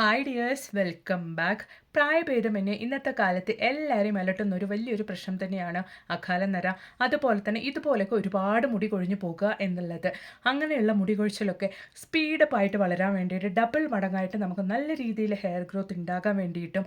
Hi dears welcome back പ്രായഭേദമന്യേ ഇന്നത്തെ കാലത്ത് എല്ലാവരെയും അലട്ടുന്ന ഒരു വലിയൊരു പ്രശ്നം തന്നെയാണ് അകാല നര അതുപോലെ തന്നെ ഇതുപോലെയൊക്കെ ഒരുപാട് മുടി കൊഴിഞ്ഞു പോകുക എന്നുള്ളത്. അങ്ങനെയുള്ള മുടി കൊഴിച്ചിലൊക്കെ സ്പീഡപ്പായിട്ട് വളരാൻ വേണ്ടിയിട്ട് ഡബിൾ മടങ്ങായിട്ട് നമുക്ക് നല്ല രീതിയിൽ ഹെയർ ഗ്രോത്ത് ഉണ്ടാകാൻ വേണ്ടിയിട്ടും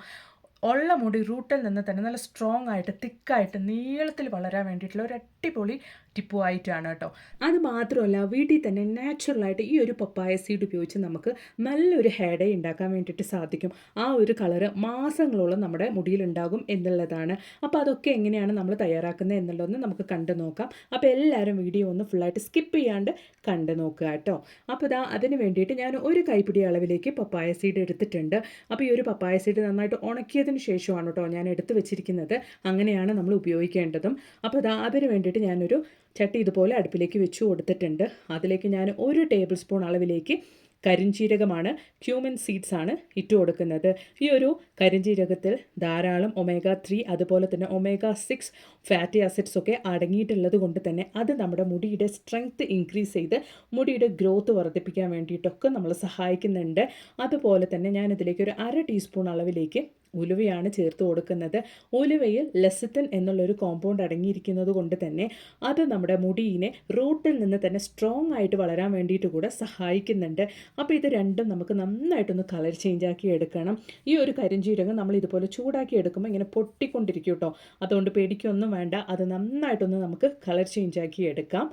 ഉള്ള മുടി റൂട്ടിൽ നിന്ന് തന്നെ നല്ല സ്ട്രോങ് ആയിട്ട് തിക്കായിട്ട് നീളത്തിൽ വളരാൻ വേണ്ടിയിട്ടുള്ള ഒരു അടിപൊളി ടിപ്പു ആയിട്ടാണ് കേട്ടോ. അത് മാത്രമല്ല വീട്ടിൽ തന്നെ നാച്ചുറലായിട്ട് ഈ ഒരു പപ്പായ സീഡ് ഉപയോഗിച്ച് നമുക്ക് നല്ലൊരു ഹെയർ ഡേ ഉണ്ടാക്കാൻ വേണ്ടിയിട്ട് സാധിക്കും. ആ ഒരു കളറ് മാസങ്ങളോളം നമ്മുടെ മുടിയിലുണ്ടാകും എന്നുള്ളതാണ്. അപ്പോൾ അതൊക്കെ എങ്ങനെയാണ് നമ്മൾ തയ്യാറാക്കുന്നത് എന്നുള്ളതൊന്ന് നമുക്ക് കണ്ടു നോക്കാം. അപ്പോൾ എല്ലാവരും വീഡിയോ ഒന്ന് ഫുള്ളായിട്ട് സ്കിപ്പ് ചെയ്യാണ്ട് കണ്ടു നോക്കുക കേട്ടോ. അപ്പോൾ ഇതാ അതിന് വേണ്ടിയിട്ട് ഞാൻ ഒരു കൈപ്പിടി അളവിലേക്ക് പപ്പായ സീഡ് എടുത്തിട്ടുണ്ട്. അപ്പോൾ ഈ ഒരു പപ്പായ സീഡ് നന്നായിട്ട് ഉണക്കിയതിന് ശേഷമാണ് കേട്ടോ ഞാൻ എടുത്ത് വെച്ചിരിക്കുന്നത്. അങ്ങനെയാണ് നമ്മൾ ഉപയോഗിക്കേണ്ടതും. അപ്പോൾ ഇതാ അതിന് വേണ്ടിയിട്ട് ഞാനൊരു ചട്ടി ഇതുപോലെ അടുപ്പിലേക്ക് വെച്ച് കൊടുത്തിട്ടുണ്ട്. അതിലേക്ക് ഞാൻ ഒരു ടേബിൾ സ്പൂൺ അളവിലേക്ക് കരിഞ്ചീരകമാണ് ക്യൂമൻ സീഡ്സ് ആണ് ഇട്ട് കൊടുക്കുന്നത്. ഈ ഒരു കരിഞ്ചീരകത്തിൽ ധാരാളം ഒമേഗ ത്രീ അതുപോലെ തന്നെ ഒമേഗ സിക്സ് ഫാറ്റി ആസിഡ്സ് ഒക്കെ അടങ്ങിയിട്ടുള്ളത് കൊണ്ട് തന്നെ അത് നമ്മുടെ മുടിയുടെ സ്ട്രെങ്ത് ഇൻക്രീസ് ചെയ്ത് മുടിയുടെ ഗ്രോത്ത് വർദ്ധിപ്പിക്കാൻ വേണ്ടിയിട്ടൊക്കെ നമ്മൾ സഹായിക്കുന്നുണ്ട്. അതുപോലെ തന്നെ ഞാനിതിലേക്ക് ഒരു അര ടീസ്പൂൺ അളവിലേക്ക് ഉലുവയാണ് ചേർത്ത് കൊടുക്കുന്നത്. ഉലുവയിൽ ലെസിത്തൻ എന്നുള്ളൊരു കോമ്പൗണ്ട് അടങ്ങിയിരിക്കുന്നത് കൊണ്ട് തന്നെ അത് നമ്മുടെ മുടിയിനെ റൂട്ടിൽ നിന്ന് തന്നെ സ്ട്രോങ് ആയിട്ട് വളരാൻ വേണ്ടിയിട്ട് കൂടെ സഹായിക്കുന്നുണ്ട്. അപ്പോൾ ഇത് രണ്ടും നമുക്ക് നന്നായിട്ടൊന്ന് കളർ ചേഞ്ച് ആക്കി എടുക്കണം. ഈ ഒരു കരിഞ്ചീരകം നമ്മൾ ഇതുപോലെ ചൂടാക്കി എടുക്കുമ്പോൾ ഇങ്ങനെ പൊട്ടിക്കൊണ്ടിരിക്കും കേട്ടോ അതുകൊണ്ട് പേടിക്കൊന്നും വേണ്ട. അത് നന്നായിട്ടൊന്ന് നമുക്ക് കളർ ചേഞ്ച് ആക്കി എടുക്കാം.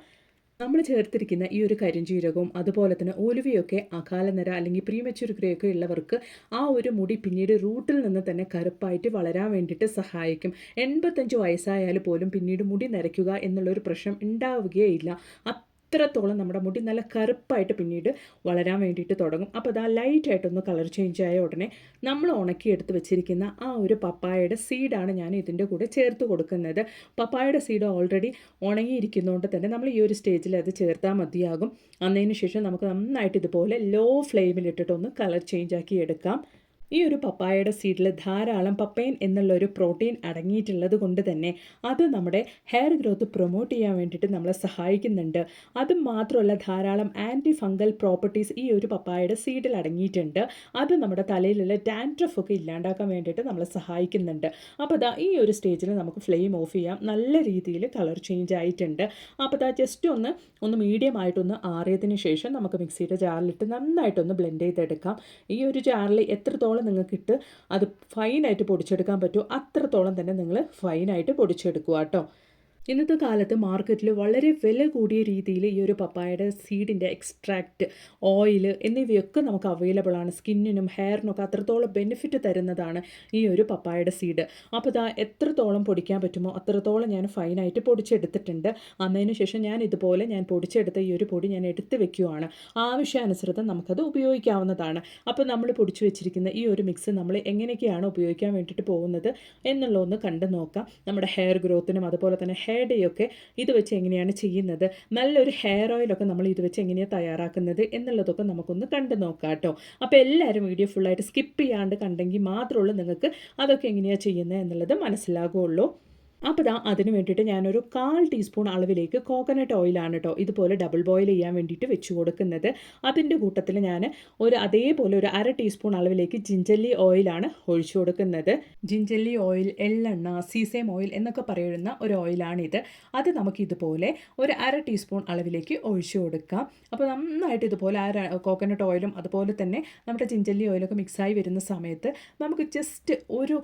നമ്മൾ ചേർത്തിരിക്കുന്ന ഈ ഒരു കരിഞ്ചീരകവും അതുപോലെ തന്നെ ഒലുവയൊക്കെ അകാലനര അല്ലെങ്കിൽ ഗ്രേയൊക്കെ ഉള്ളവർക്ക് ആ ഒരു മുടി പിന്നീട് റൂട്ടിൽ നിന്ന് തന്നെ കറുപ്പായിട്ട് വളരാൻ വേണ്ടിയിട്ട് സഹായിക്കും. എൺപത്തഞ്ച് വയസ്സായാലും പോലും പിന്നീട് മുടി നരയ്ക്കുക എന്നുള്ളൊരു പ്രശ്നം ഉണ്ടാവുകയില്ല അത്രത്തോളം നമ്മുടെ മുടി നല്ല കറുപ്പായിട്ട് പിന്നീട് വളരാൻ വേണ്ടിയിട്ട് തുടങ്ങും. അപ്പോൾ അതാ ലൈറ്റായിട്ടൊന്ന് കളർ ചേഞ്ച് ആയ ഉടനെ നമ്മൾ ഉണക്കി എടുത്ത് വെച്ചിരിക്കുന്ന ആ ഒരു പപ്പായയുടെ സീഡാണ് ഞാൻ ഇതിന്റെ കൂടെ ചേർത്ത് കൊടുക്കുന്നത്. പപ്പായയുടെ സീഡ് ഓൾറെഡി ഉണങ്ങിയിരിക്കുന്നതുകൊണ്ട് തന്നെ നമ്മൾ ഈ ഒരു സ്റ്റേജിൽ അത് ചേർത്താൽ മതിയാകും. അന്നതിന് ശേഷം നമുക്ക് നന്നായിട്ട് ഇതുപോലെ ലോ ഫ്ലെയിമിലിട്ടിട്ടൊന്ന് കളർ ചേഞ്ച് ആക്കി എടുക്കാം. ഈ ഒരു പപ്പായയുടെ സീഡിൽ ധാരാളം പപ്പൈൻ എന്നുള്ള ഒരു പ്രോട്ടീൻ അടങ്ങിയിട്ടുള്ളത് കൊണ്ട് തന്നെ അത് നമ്മുടെ ഹെയർ ഗ്രോത്ത് പ്രൊമോട്ട് ചെയ്യാൻ വേണ്ടിയിട്ട് നമ്മളെ സഹായിക്കുന്നുണ്ട്. അത് മാത്രമല്ല ധാരാളം ആന്റി ഫംഗൽ പ്രോപ്പർട്ടീസ് ഈ ഒരു പപ്പായയുടെ സീഡിൽ അടങ്ങിയിട്ടുണ്ട്. അത് നമ്മുടെ തലയിലുള്ള ഡാൻഡ്രഫ് ഒക്കെ ഇല്ലാണ്ടാക്കാൻ വേണ്ടിയിട്ട് നമ്മളെ സഹായിക്കുന്നുണ്ട്. അപ്പോൾ ദാ ഈ ഒരു സ്റ്റേജിൽ നമുക്ക് ഫ്ലെയിം ഓഫ് ചെയ്യാം. നല്ല രീതിയിൽ കളർ ചേഞ്ച് ആയിട്ടുണ്ട്. അപ്പോൾ ദാ ജസ്റ്റ് ഒന്ന് ഒന്ന് മീഡിയം ആയിട്ടൊന്ന് ആറിയതിന് ശേഷം നമുക്ക് മിക്സിയുടെ ജാറിലിട്ട് നന്നായിട്ടൊന്ന് ബ്ലെൻഡ് ചെയ്തെടുക്കാം. ഈ ഒരു ജാറിൽ എത്രത്തോളം നിങ്ങൾക്കിട്ട് അത് ഫൈനായിട്ട് പൊടിച്ചെടുക്കാൻ പറ്റുമോ അത്രത്തോളം തന്നെ നിങ്ങൾ ഫൈനായിട്ട് പൊടിച്ചെടുക്കുക കേട്ടോ. ഇന്നത്തെ കാലത്ത് മാർക്കറ്റിൽ വളരെ വില കൂടിയ രീതിയിൽ ഈ ഒരു പപ്പായയുടെ സീഡിന്റെ എക്സ്ട്രാക്റ്റ് ഓയിൽ എന്നിവയൊക്കെ നമുക്ക് അവൈലബിൾ ആണ്. സ്കിന്നിനും ഹെയറിനൊക്കെ അത്രത്തോളം ബെനിഫിറ്റ് തരുന്നതാണ് ഈ ഒരു പപ്പായയുടെ സീഡ് അപ്പോൾ ഇതാ എത്രത്തോളം പൊടിക്കാൻ പറ്റുമോ അത്രത്തോളം ഞാൻ ഫൈനായിട്ട് പൊടിച്ചെടുത്തിട്ടുണ്ട്. അന്നതിന് ശേഷം ഞാൻ ഇതുപോലെ ഞാൻ പൊടിച്ചെടുത്ത ഈ ഒരു പൊടി ഞാൻ എടുത്ത് വെക്കുകയാണ് ആവശ്യാനുസൃതം നമുക്കത് ഉപയോഗിക്കാവുന്നതാണ്. അപ്പോൾ നമ്മൾ പൊടിച്ചു വെച്ചിരിക്കുന്ന ഈ ഒരു മിക്സ് നമ്മൾ എങ്ങനെയൊക്കെയാണ് ഉപയോഗിക്കാൻ വേണ്ടിയിട്ട് പോകുന്നത് എന്നുള്ളതൊന്ന് കണ്ടു നോക്കാം. നമ്മുടെ ഹെയർ ഗ്രോത്തിനും അതുപോലെ തന്നെ ഹെയർ ഒക്കെ ഇത് വെച്ച് എങ്ങനെയാണ് ചെയ്യുന്നത്? നല്ലൊരു ഹെയർ ഓയിലൊക്കെ നമ്മൾ ഇത് വെച്ച് എങ്ങനെയാണ് തയ്യാറാക്കുന്നത് എന്നുള്ളതൊക്കെ നമുക്കൊന്ന് കണ്ടു നോക്കാം കേട്ടോ. അപ്പോൾ എല്ലാവരും വീഡിയോ ഫുള്ളായിട്ട് സ്കിപ്പ് ചെയ്യാണ്ട് കണ്ടെങ്കിൽ മാത്രമേ ഉള്ളൂ നിങ്ങൾക്ക് അതൊക്കെ എങ്ങനെയാണ് ചെയ്യുന്നത് എന്നുള്ളത് മനസ്സിലാകുള്ളൂ അപ്പോൾ ഇതാ അതിന് വേണ്ടിയിട്ട് ഞാനൊരു കാൽ ടീസ്പൂൺ അളവിലേക്ക് കോക്കനട്ട് ഓയിലാണ് കേട്ടോ ഇതുപോലെ ഡബിൾ ബോയിൽ ചെയ്യാൻ വേണ്ടിയിട്ട് വെച്ച് കൊടുക്കുന്നത്. അതിന്റെ കൂട്ടത്തിൽ ഞാൻ ഒരു അതേപോലെ ഒരു അര ടീസ്പൂൺ അളവിലേക്ക് ജിഞ്ചല്ലി ഓയിലാണ് ഒഴിച്ചു കൊടുക്കുന്നത്. ജിഞ്ചല്ലി ഓയിൽ എള്ളെണ്ണ സീസേം ഓയിൽ എന്നൊക്കെ പറയുന്ന ഒരു ഓയിലാണിത് അത് നമുക്ക് ഇതുപോലെ ഒരു അര ടീസ്പൂൺ അളവിലേക്ക് ഒഴിച്ചു കൊടുക്കാം. അപ്പോൾ നന്നായിട്ട് ഇതുപോലെ ആ കോക്കനട്ട് ഓയിലും അതുപോലെ തന്നെ നമ്മുടെ ജിഞ്ചല്ലി ഓയിലൊക്കെ മിക്സായി വരുന്ന സമയത്ത് നമുക്ക് ജസ്റ്റ് ഒരു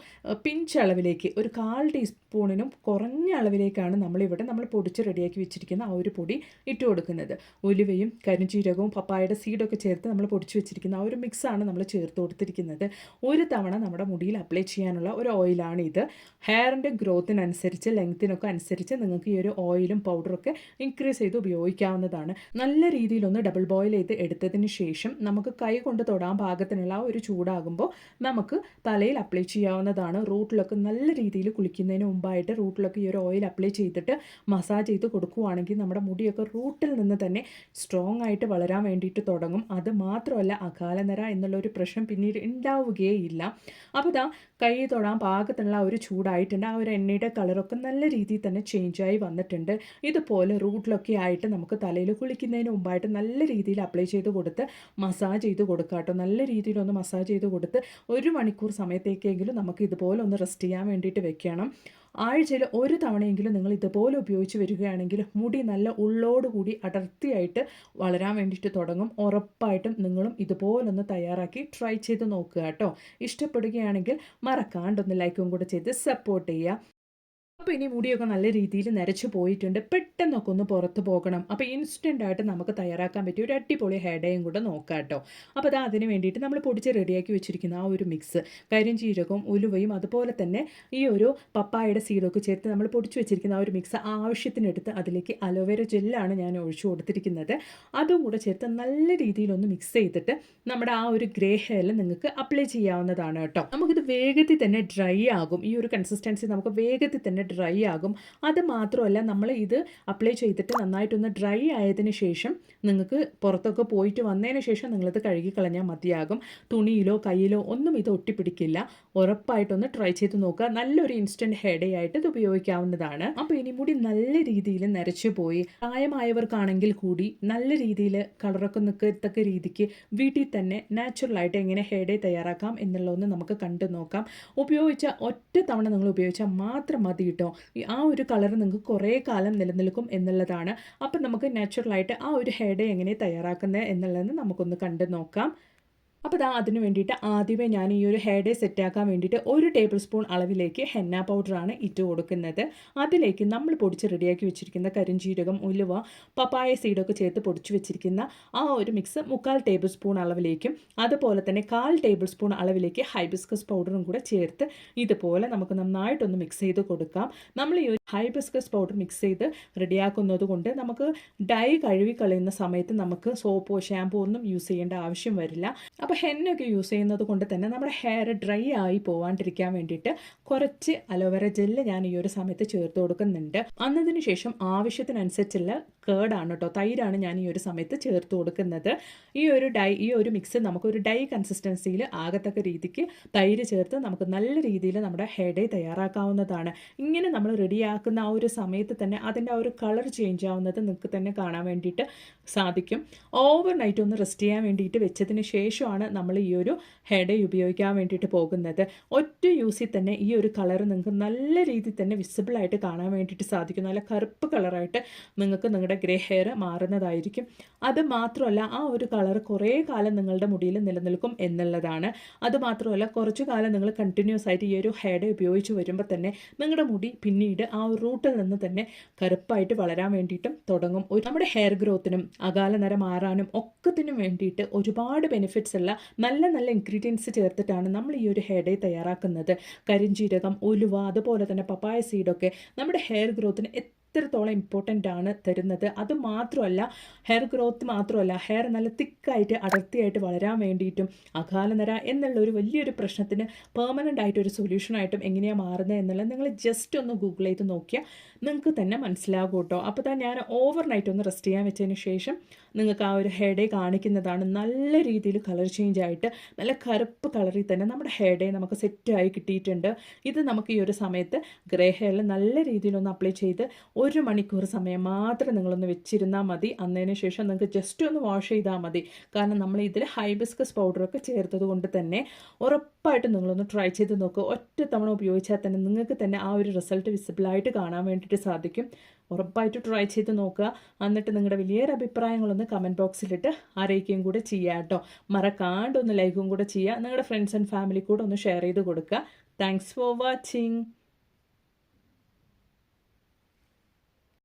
പിഞ്ച് അളവിലേക്ക് ഒരു കാൽ ടീസ്പൂണിനും കുറഞ്ഞ അളവിലേക്കാണ് നമ്മളിവിടെ നമ്മൾ പൊടിച്ച് റെഡിയാക്കി വെച്ചിരിക്കുന്ന ആ ഒരു പൊടി ഇട്ട് കൊടുക്കുന്നത്. ഉലുവയും കരിഞ്ചീരകവും പപ്പായയുടെ സീഡൊക്കെ ചേർത്ത് നമ്മൾ പൊടിച്ച് വെച്ചിരിക്കുന്ന ആ ഒരു മിക്സാണ് നമ്മൾ ചേർത്ത് കൊടുത്തിരിക്കുന്നത്. ഒരു തവണ നമ്മുടെ മുടിയിൽ അപ്ലൈ ചെയ്യാനുള്ള ഒരു ഓയിലാണ് ഇത്. ഹെയറിന്റെ ഗ്രോത്തിനനുസരിച്ച് ലെങ്ത്തിനൊക്കെ അനുസരിച്ച് നിങ്ങൾക്ക് ഈ ഒരു ഓയിലും പൗഡറൊക്കെ ഇൻക്രീസ് ചെയ്ത് ഉപയോഗിക്കാവുന്നതാണ്. നല്ല രീതിയിലൊന്ന് ഡബിൾ ബോയിൽ ചെയ്ത് എടുത്തതിന് ശേഷം നമുക്ക് കൈ കൊണ്ട് തൊടാൻ പാകത്തിനുള്ള ആ ഒരു ചൂടാകുമ്പോൾ നമുക്ക് തലയിൽ അപ്ലൈ ചെയ്യാവുന്നതാണ്. റൂട്ടിലൊക്കെ നല്ല രീതിയിൽ കുളിക്കുന്നതിന് മുമ്പായിട്ട് റൂട്ടിലൊക്കെ ഈ ഒരു ഓയിൽ അപ്ലൈ ചെയ്തിട്ട് മസാജ് ചെയ്ത് കൊടുക്കുകയാണെങ്കിൽ നമ്മുടെ മുടിയൊക്കെ റൂട്ടിൽ നിന്ന് തന്നെ സ്ട്രോങ് ആയിട്ട് വളരാൻ വേണ്ടിയിട്ട് തുടങ്ങും. അത് മാത്രമല്ല അകാലനര എന്നുള്ളൊരു പ്രശ്നം പിന്നീട് ഉണ്ടാവുകയേയില്ല അപ്പോൾ ഇതാ കൈ തൊടാൻ പാകത്തിനുള്ള ഒരു ചൂടായിട്ടുണ്ട്. ആ ഒരു എണ്ണയുടെ കളറൊക്കെ നല്ല രീതിയിൽ തന്നെ ചേഞ്ചായി വന്നിട്ടുണ്ട്. ഇതുപോലെ റൂട്ടിലൊക്കെ ആയിട്ട് നമുക്ക് തലയിൽ കുളിക്കുന്നതിന് മുമ്പായിട്ട് നല്ല രീതിയിൽ അപ്ലൈ ചെയ്ത് കൊടുത്ത് മസാജ് ചെയ്ത് കൊടുക്കുക കേട്ടോ. നല്ല രീതിയിലൊന്ന് മസാജ് ചെയ്ത് കൊടുത്ത് ഒരു മണിക്കൂർ സമയത്തേക്കെങ്കിലും നമുക്ക് ഇതുപോലെ ഒന്ന് റെസ്റ്റ് ചെയ്യാൻ വേണ്ടിയിട്ട് വെക്കണം. ആഴ്ചയിൽ ഒരു തവണയെങ്കിലും നിങ്ങൾ ഇതുപോലെ ഉപയോഗിച്ച് വരികയാണെങ്കിൽ മുടി നല്ല ഉള്ളോടുകൂടി അടർത്തിയായിട്ട് വളരാൻ വേണ്ടിയിട്ട് തുടങ്ങും. ഉറപ്പായിട്ടും നിങ്ങളും ഇതുപോലൊന്ന് തയ്യാറാക്കി ട്രൈ ചെയ്ത് നോക്കുക കേട്ടോ. ഇഷ്ടപ്പെടുകയാണെങ്കിൽ മറക്കാണ്ടൊന്ന് ലൈക്കും കൂടെ ചെയ്ത് സപ്പോർട്ട് ചെയ്യുക. അപ്പോൾ ഇനി മുടിയൊക്കെ നല്ല രീതിയിൽ നരച്ചു പോയിട്ടുണ്ട്. പെട്ടെന്നൊക്കെ ഒന്ന് പുറത്ത് പോകണം. അപ്പോൾ ഇൻസ്റ്റന്റ് ആയിട്ട് നമുക്ക് തയ്യാറാക്കാൻ പറ്റിയ ഒരു അടിപൊളി ഹെഡയും കൂടെ നോക്കാം കേട്ടോ അപ്പോൾ അത് അതിന് വേണ്ടിയിട്ട് നമ്മൾ പൊടിച്ച് റെഡിയാക്കി വെച്ചിരിക്കുന്ന ആ ഒരു മിക്സ് കരിഞ്ചീരകവും ഉലുവയും അതുപോലെ തന്നെ ഈ ഒരു പപ്പായയുടെ സീഡൊക്കെ ചേർത്ത് നമ്മൾ പൊടിച്ച് വെച്ചിരിക്കുന്ന ആ ഒരു മിക്സ് ആവശ്യത്തിനെടുത്ത് അതിലേക്ക് അലോവേര ജെല്ലാണ് ഞാൻ ഒഴിച്ചു കൊടുത്തിരിക്കുന്നത്. അതും കൂടെ ചേർത്ത് നല്ല രീതിയിലൊന്ന് മിക്സ് ചെയ്തിട്ട് നമ്മുടെ ആ ഒരു ഗ്രേ ഹെയറിൽ നിങ്ങൾക്ക് അപ്ലൈ ചെയ്യാവുന്നതാണ് കേട്ടോ നമുക്കിത് വേഗത്തിൽ തന്നെ ഡ്രൈ ആകും. ഈ ഒരു കൺസിസ്റ്റൻസി നമുക്ക് വേഗത്തിൽ തന്നെ ഡ്രൈ ആകും. അത് മാത്രമല്ല നമ്മൾ ഇത് അപ്ലൈ ചെയ്തിട്ട് നന്നായിട്ടൊന്ന് ഡ്രൈ ആയതിന് ശേഷം നിങ്ങൾക്ക് പുറത്തൊക്കെ പോയിട്ട് വന്നതിന് ശേഷം നിങ്ങളിത് കഴുകി കളഞ്ഞാൽ മതിയാകും. തുണിയിലോ കയ്യിലോ ഒന്നും ഇത് ഒട്ടിപ്പിടിക്കില്ല. ഉറപ്പായിട്ടൊന്ന് ട്രൈ ചെയ്ത് നോക്കുക. നല്ലൊരു ഇൻസ്റ്റന്റ് ഹെഡേ ആയിട്ട് ഇത് ഉപയോഗിക്കാവുന്നതാണ്. അപ്പോൾ ഇനി മുടി നല്ല രീതിയിൽ നരച്ചു പോയി. പ്രായമായവർക്കാണെങ്കിൽ കൂടി നല്ല രീതിയിൽ കളറൊക്കെ നിൽക്കത്തക്ക രീതിക്ക് വീട്ടിൽ തന്നെ നാച്ചുറലായിട്ട് എങ്ങനെ ഹെഡേ തയ്യാറാക്കാം എന്നുള്ളതൊന്ന് നമുക്ക് കണ്ടു നോക്കാം. ഉപയോഗിച്ച ഒറ്റ തവണ നിങ്ങൾ ഉപയോഗിച്ചാൽ മാത്രം മതി കേട്ടോ. ആ ഒരു കളർ നിങ്ങൾക്ക് കുറേ കാലം നിലനിൽക്കും എന്നുള്ളതാണ്. അപ്പം നമുക്ക് നാച്ചുറലായിട്ട് ആ ഒരു ഹെയർ ഡേ എങ്ങനെ തയ്യാറാക്കുന്നത് എന്നുള്ളതെന്ന് നമുക്കൊന്ന് കണ്ടു നോക്കാം. അപ്പോൾ ഇതാ അതിന് വേണ്ടിയിട്ട് ആദ്യമേ ഞാൻ ഈ ഒരു ഹെയർ ഡേ സെറ്റാക്കാൻ വേണ്ടിയിട്ട് ഒരു ടേബിൾ സ്പൂൺ അളവിലേക്ക് ഹെന്ന പൗഡറാണ് ഇട്ട് കൊടുക്കുന്നത്. അതിലേക്ക് നമ്മൾ പൊടിച്ച് റെഡിയാക്കി വെച്ചിരിക്കുന്ന കരിഞ്ചീരകം ഉലുവ പപ്പായ സീഡൊക്കെ ചേർത്ത് പൊടിച്ച് വെച്ചിരിക്കുന്ന ആ ഒരു മിക്സ് മുക്കാൽ ടേബിൾ സ്പൂൺ അളവിലേക്കും അതുപോലെ തന്നെ കാൽ ടേബിൾ സ്പൂൺ അളവിലേക്ക് ഹൈബിസ്കസ് പൗഡറും കൂടെ ചേർത്ത് ഇതുപോലെ നമുക്ക് നന്നായിട്ടൊന്ന് മിക്സ് ചെയ്ത് കൊടുക്കാം. നമ്മൾ ഈ ഹൈബിസ്കസ് പൗഡർ മിക്സ് ചെയ്ത് റെഡിയാക്കുന്നത് കൊണ്ട് നമുക്ക് ഡൈ കഴുകി കളയുന്ന സമയത്ത് നമുക്ക് സോപ്പോ ഷാമ്പോ ഒന്നും യൂസ് ചെയ്യേണ്ട ആവശ്യം വരില്ല. അപ്പോൾ ഹെന്നൊക്കെ യൂസ് ചെയ്യുന്നത് കൊണ്ട് തന്നെ നമ്മുടെ ഹെയർ ഡ്രൈ ആയി പോവാണ്ടിരിക്കാൻ വേണ്ടിയിട്ട് കുറച്ച് അലോവേര ജെല്ല് ഞാൻ ഈ ഒരു സമയത്ത് ചേർത്ത് കൊടുക്കുന്നുണ്ട്. അന്നതിന് ശേഷം ആവശ്യത്തിനനുസരിച്ചുള്ള കേടാണ് കേട്ടോ തൈരാണ് ഞാൻ ഈ ഒരു സമയത്ത് ചേർത്ത് കൊടുക്കുന്നത്. ഈ ഒരു ഡൈ ഈ ഒരു മിക്സ് നമുക്കൊരു ഡൈ കൺസിസ്റ്റൻസിയിൽ ആകത്തക്ക രീതിക്ക് തൈര് ചേർത്ത് നമുക്ക് നല്ല രീതിയിൽ നമ്മുടെ ഹെയർ തയ്യാറാക്കാവുന്നതാണ്. ഇങ്ങനെ നമ്മൾ റെഡിയാക്കുന്ന ആ ഒരു സമയത്ത് തന്നെ അതിന്റെ ആ ഒരു കളർ ചേഞ്ച് ആവുന്നത് നിങ്ങൾക്ക് തന്നെ കാണാൻ വേണ്ടിയിട്ട് സാധിക്കും. ഓവർ നൈറ്റ് ഒന്ന് റെസ്റ്റ് ചെയ്യാൻ വേണ്ടിയിട്ട് വെച്ചതിന് ശേഷമാണ് നമ്മൾ ഈ ഒരു ഹെഡ് ഉപയോഗിക്കാൻ വേണ്ടിയിട്ട് പോകുന്നത്. ഒറ്റ യൂസിൽ തന്നെ ഈ ഒരു കളർ നിങ്ങൾക്ക് നല്ല രീതിയിൽ തന്നെ വിസിബിളായിട്ട് കാണാൻ വേണ്ടിയിട്ട് സാധിക്കും നല്ല കറുപ്പ് കളറായിട്ട് നിങ്ങൾക്ക് നിങ്ങളുടെ ഗ്രേ ഹെയർ മാറുന്നതായിരിക്കും. അത് മാത്രമല്ല ആ ഒരു കളർ കുറേ കാലം നിങ്ങളുടെ മുടിയിൽ നിലനിൽക്കും എന്നുള്ളതാണ്. അത് മാത്രമല്ല കുറച്ചു കാലം നിങ്ങൾ കണ്ടിന്യൂസ് ആയിട്ട് ഈ ഒരു ഹെഡ് ഉപയോഗിച്ച് വരുമ്പോൾ തന്നെ നിങ്ങളുടെ മുടി പിന്നീട് ആ ഒരു റൂട്ടിൽ നിന്ന് തന്നെ കറുപ്പായിട്ട് വളരാൻ വേണ്ടിയിട്ടും തുടങ്ങും. നമ്മുടെ ഹെയർ ഗ്രോത്തിനും അകാല നിര മാറാനും ഒക്കത്തിനും വേണ്ടിയിട്ട് ഒരുപാട് ബെനിഫിറ്റ്സ് ഉള്ള നല്ല നല്ല ഇൻഗ്രീഡിയൻസ് ചേർത്തിട്ടാണ് നമ്മൾ ഈ ഒരു ഹെയർ ഡേ തയ്യാറാക്കുന്നത്. കരിഞ്ചീരകം ഉലുവ അതുപോലെ തന്നെ പപ്പായ സീഡൊക്കെ നമ്മുടെ ഹെയർ ഗ്രോത്തിന് എത്രത്തോളം ഇമ്പോർട്ടന്റ് ആണ് തരുന്നത്. അത് മാത്രമല്ല ഹെയർ ഗ്രോത്ത് മാത്രമല്ല ഹെയർ നല്ല തിക്കായിട്ട് അടർത്തിയായിട്ട് വളരാൻ വേണ്ടിയിട്ടും അകാലനര എന്നുള്ള ഒരു വലിയൊരു പ്രശ്നത്തിന് പെർമനന്റ് ആയിട്ട് ഒരു സൊല്യൂഷനായിട്ടും എങ്ങനെയാണ് മാറുന്നത് എന്നുള്ളത് നിങ്ങൾ ജസ്റ്റ് ഒന്ന് ഗൂഗിൾ ചെയ്ത് നോക്കിയാൽ നിങ്ങൾക്ക് തന്നെ മനസ്സിലാകും കേട്ടോ. അപ്പോൾ തന്നെ ഞാൻ ഓവർ നൈറ്റ് ഒന്ന് റെസ്റ്റ് ചെയ്യാൻ വെച്ചതിന് ശേഷം നിങ്ങൾക്ക് ആ ഒരു ഹെഡ് കാണിക്കുന്നതാണ്. നല്ല രീതിയിൽ കളർ ചേഞ്ച് ആയിട്ട് നല്ല കറുപ്പ് കളറിൽ തന്നെ നമ്മുടെ ഹെഡ് നമുക്ക് സെറ്റായി കിട്ടിയിട്ടുണ്ട്. ഇത് നമുക്ക് ഈ ഒരു സമയത്ത് ഗ്രേ ഹെയറിൽ നല്ല രീതിയിലൊന്ന് അപ്ലൈ ചെയ്ത് ഒരു മണിക്കൂർ സമയം മാത്രം നിങ്ങളൊന്ന് വെച്ചിരുന്നാൽ മതി. അന്നതിന് ശേഷം നിങ്ങൾക്ക് ജസ്റ്റ് ഒന്ന് വാഷ് ചെയ്താൽ മതി. കാരണം നമ്മൾ ഇതിൽ ഹൈബിസ്കസ് പൗഡറൊക്കെ ചേർത്തത് കൊണ്ട് തന്നെ ഉറപ്പായിട്ടും നിങ്ങളൊന്ന് ട്രൈ ചെയ്ത് നോക്കുക ഒറ്റ തവണ ഉപയോഗിച്ചാൽ തന്നെ നിങ്ങൾക്ക് തന്നെ ആ ഒരു റിസൾട്ട് വിസിബിളായിട്ട് കാണാൻ വേണ്ടിയിട്ട് സാധിക്കും. ഉറപ്പായിട്ട് ട്രൈ ചെയ്ത് നോക്കുക. എന്നിട്ട് നിങ്ങളുടെ വലിയൊരു അഭിപ്രായങ്ങളൊന്ന് കമന്റ് ബോക്സിലിട്ട് അറിയിക്കുകയും കൂടെ ചെയ്യുക കേട്ടോ മറക്കാണ്ട് ഒന്ന് ലൈക്കും കൂടെ ചെയ്യുക നിങ്ങളുടെ ഫ്രണ്ട്സ് ആൻഡ് ഫാമിലി കൂടെ ഒന്ന് ഷെയർ ചെയ്ത് കൊടുക്കുക. Thanks for watching